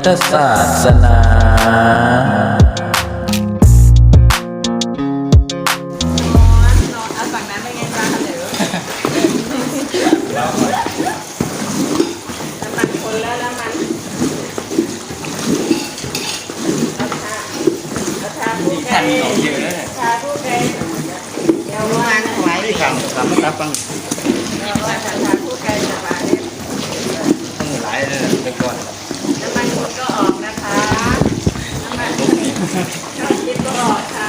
ทธศาสนาเอาฝั่งนั้นไปไงจ้าเดี๋ยวน้ำมันคนแล้วน้ำมันเอาชาเอาชาผู้ไก่ชาผู้ไก่เดี๋ยววางไม่รับครับครับฟังเดี๋ยวว่าชาผู้ไก่จะมายฟังหลายเลยไปก่อน น้ำมันคนก็ออกนะคะน้ำมันชอบคิดก็ออกค่ะ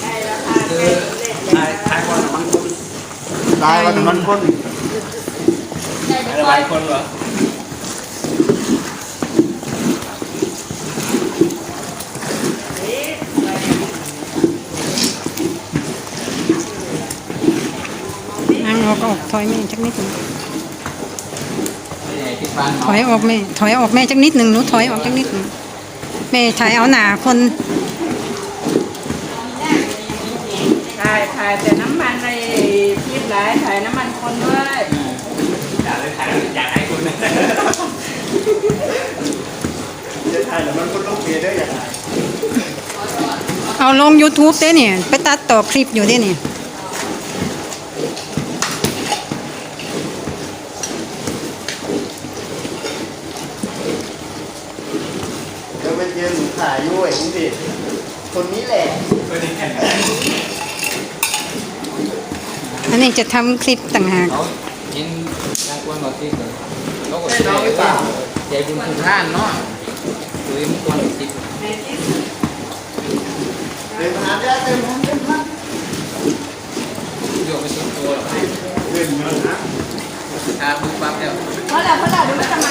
ได้แล้วค่ะใกล้สำเร็จแล้ว ตายก่อนมันคนตายก่อนมันคนได้ไปก่อนคนเหรอนั่งออกออกถอยแม่จักนิดหนึ่ง ถอยออกแม่ ถอยออกแม่จักนิดหนึ่งหนูถอยออกจักนิดหนึ่งแม่ถ่ายเอาหนาคนถ่ายถ่ายแต่น้ำมันในพริบหลายถ่ายน้ำมันคนด้วยอยากเลยถ่ายอยากให้คุณจะถ่ายแล้วมันก็ต้องเปลี่ยนได้อย่างไรเอาลง YouTube เด้เนี่ย ไปตัดต่อคลิปอยู่เด้เนี่ย จะไปเจอ หนูถ่ายด้วยคุณดิคนนี้แหละอันนี้จะทำคลิปต่างหากเขากินกลางกวนก่อนที่เลยเขาก็ใหญ่ว่าใหญ่บุญคุณท่านเนาะคือมันควรติดเดินหาได้เดินหาเดินหาโยกไปสุดตัวหรอกเดินมานะทาบุญปั๊บแล้วเพราะเราเพราะเราดูว่าทำไม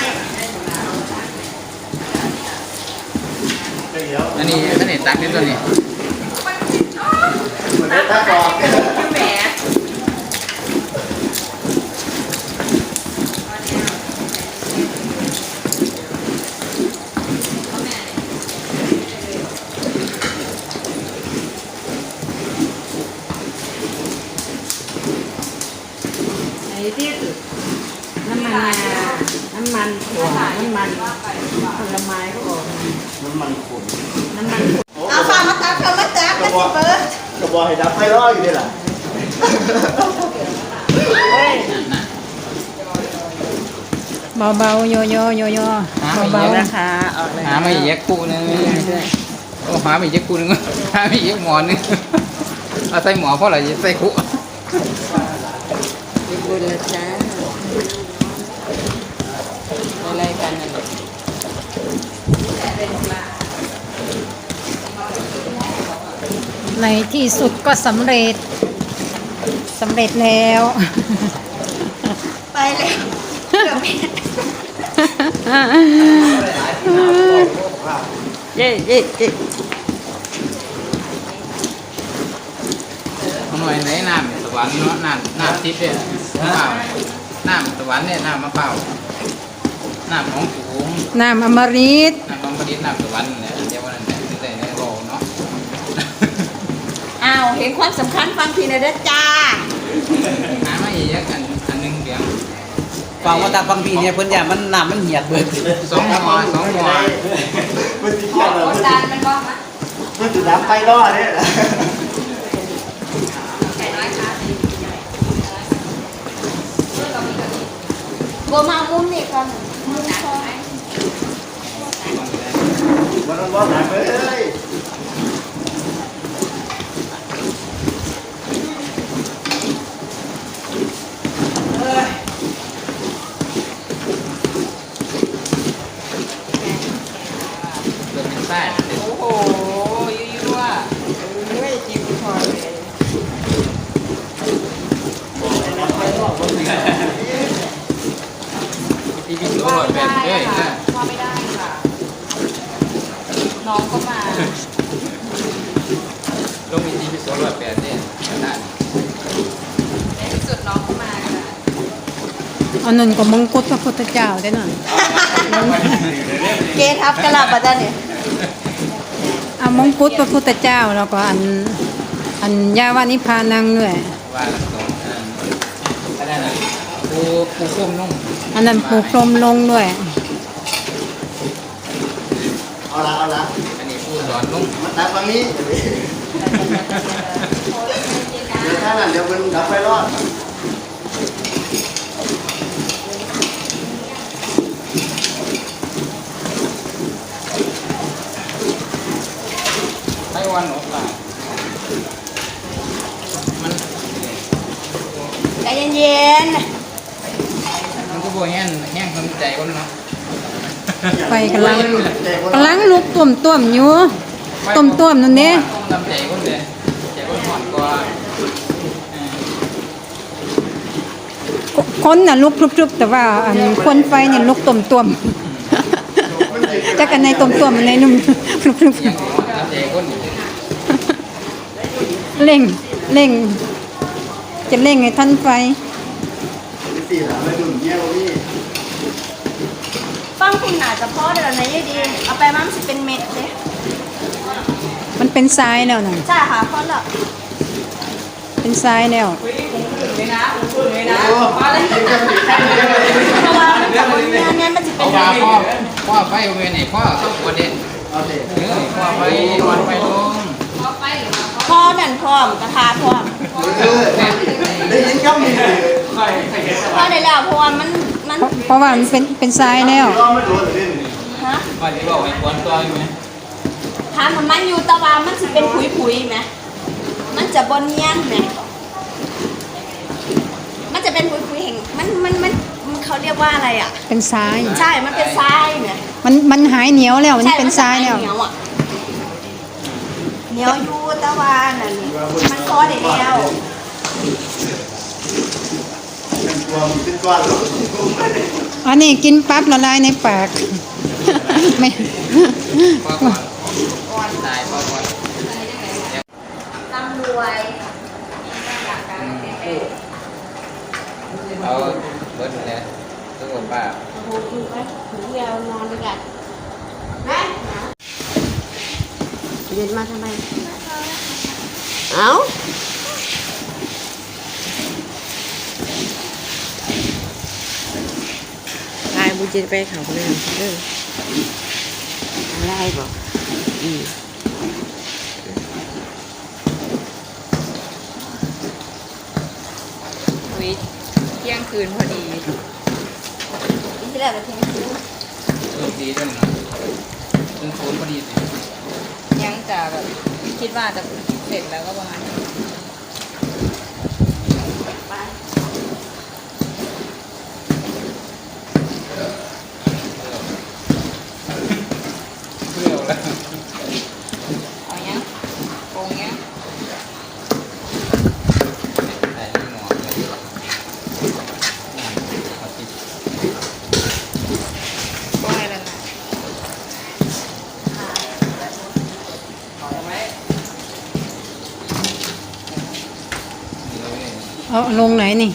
เดี๋ยว อันนี้อันนี้ตักนี่ตัวนี้มันได้ตัดออกแหมไอ้ที่น้ำมันงาน้ำมันถั่วน้ำมันผลไม้ก็ออกมา น้ำมันขุ่นน้ำมันเอาฝามาตักเอามาตักกระบอกกระบอกให้ดับไฟรออยู่นี่แหละเบาๆโยโย่โยโย่หาไม่เบาเยอะนะคะออกเลยหาไม่เยอะคู่นึงโอ้หาไม่เยอะคู่นึงหาไม่เยอะหมอนึงเอาใส่หมอเพราะอะไรใส่คู่บุญละจ้าอะไรกันนั่น ในที่สุดก็สำเร็จสำเร็จแล้ว ไปเลยเย่เย่เย่เอาหน่อยไหนน้ำสวรรค์เนาะน้ำน้ำทิพย์เนี่ยมะเปล่าน้ำสวรรค์เนี่ยน้ำมะเปล่าน้ำของสูงน้ำอมฤตน้ำของประดิษฐ์น้ำสวรรค์เนี่ยเดี๋ยววันนั้นเนี่ยแต่ในโลเนาะ อ้าวเห็นความสำคัญฟังทีนะเด้อจ้าหาไม่เยอะกันอันหนึงเดียวฟังว่าตาฟังพี่เนี่ยเพิ่นอย่ามันน้ำมันเหียดเบิดสองหัวสองหัวมันจะเกี่ยวเลยคนดันมันบอกมามันจะดับไฟรอเนี่ยไก่น้อยค่ะโบมามุมนี่ก่อนมุมคอมันต้องบอกหนักเลย เดินเป็นไส้ โอ้โหยั่วๆไม่จิ้มคอเลย ที่พี่ถือว่าเป็นเอ้ยนะ ว่าไม่ได้ค่ะ น้องก็มาลงมีที่พี่สอนว่าแปดเนี่ยได้ในที่สุดน้องก็มาค่ะเอานั่นก็มงกุฎพระพุทธเจ้าได้หน่อยเกทับกระลาบประจันเนี่ยเอามงกุฎพระพุทธเจ้าแล้วก็อันอันยาวานิพานังด้วยว่าละสองอันอะไรนะปูปูโค้งนุ่มออันนั้นปูพรมลงด้วย เอาละเอาละอันนี้ผู้สอนลุงมาตัดฝั่งนี้ เดี๋ยวถ้านั้นเดี๋ยวมันดับไฟรอดไต้หวันหรือเปล่ามันใจเย็นมันก็บ่แห้งแห้งคนใจคนเนาะ ไฟกำลังกำลังลุกต้มต้มอยู่ต้มต้มๆนั่นเด้ต้มตำใจคนเลยใจคนห่อนกว่าคนน่ะลุกพรุบๆแต่ว่าอันคนไฟเนี่ยลุกต้มต้มจักกันในต้มต้มในนุ่มพรุบๆเร่งเร่งจะเร่งให้ทันไฟสี่หลังเลยดุ่มเงี้ยพี่ ฟังคุณอาจจะพอเดี๋ยวไหนยายดี เอาไปมันสิเป็นเม็ดเลยมันเป็นทรายแล้วน่ะใช่ค่ะพอแล้วเป็นทรายแล้วโอ้ยกินกันสี่ขั้นเลยเพราะว่ามันจะมันเนี่ยเนี่ยมันจะเป็เอานว่าพ่อพ่อไฟเวนี่พ่อต้องกดเด่นเอาเด็กเออพ่อไฟวันไฟลงพอนั่นพร้อมกระทะพร้อมเออได้ยินคำนี้ เลยพอได้แล้วเพราะว่ามันมันเพราะเพราะว่ามันเป็นเป็นทรายแล้วก็ไม่โดนเลยฮะว่าจะบอกให้ควรตัวไหมถามมันมันอยู่แตะวันมันจะเป็นผุยผุยๆไหมมันจะบนเนียนไหมมันจะเป็นผุยผุยๆแห่งมันมันมันมันเขาเรียกว่าอะไรอะ เป็นทรายใช่ มันเป็นทรายไหมมันมันหายเหนียวแล้วมันใช่เป็นทรายแล้วเหนียวอะเหนียวอยู่แตะวันน่ะนี่มันพอได้แล้ว เป็นตัวมันเป็นก้อนแล้วอันนี้กินปั๊บละลายในปากไม่พ่อก่อนก่อนตายพ่อก่อนตำรวจเอาเบิร์ดเลยทุกคนป้าโอ้โหคือไหมถึงแววนอนด้วยกันแม่เดินมาทำไม เอ้าทาย บุญจะไปเขาเลยเด้ออะไรบอกอืมวิเที่ยงคืนพอดีที่แรกเราทิ้งคืนเรื่อดีด้วยนะเรื่องศูนพอดีสิยังจะแบบคิดว่าจะเสร็จแล้วก็ประมาณนี้ ไป เพื่อแล้ว เอายังโกงยัง ใส่หมวกเลยเอาติด โกงอะไรนั่นน่ะ เลย เอา ลงไหนนี่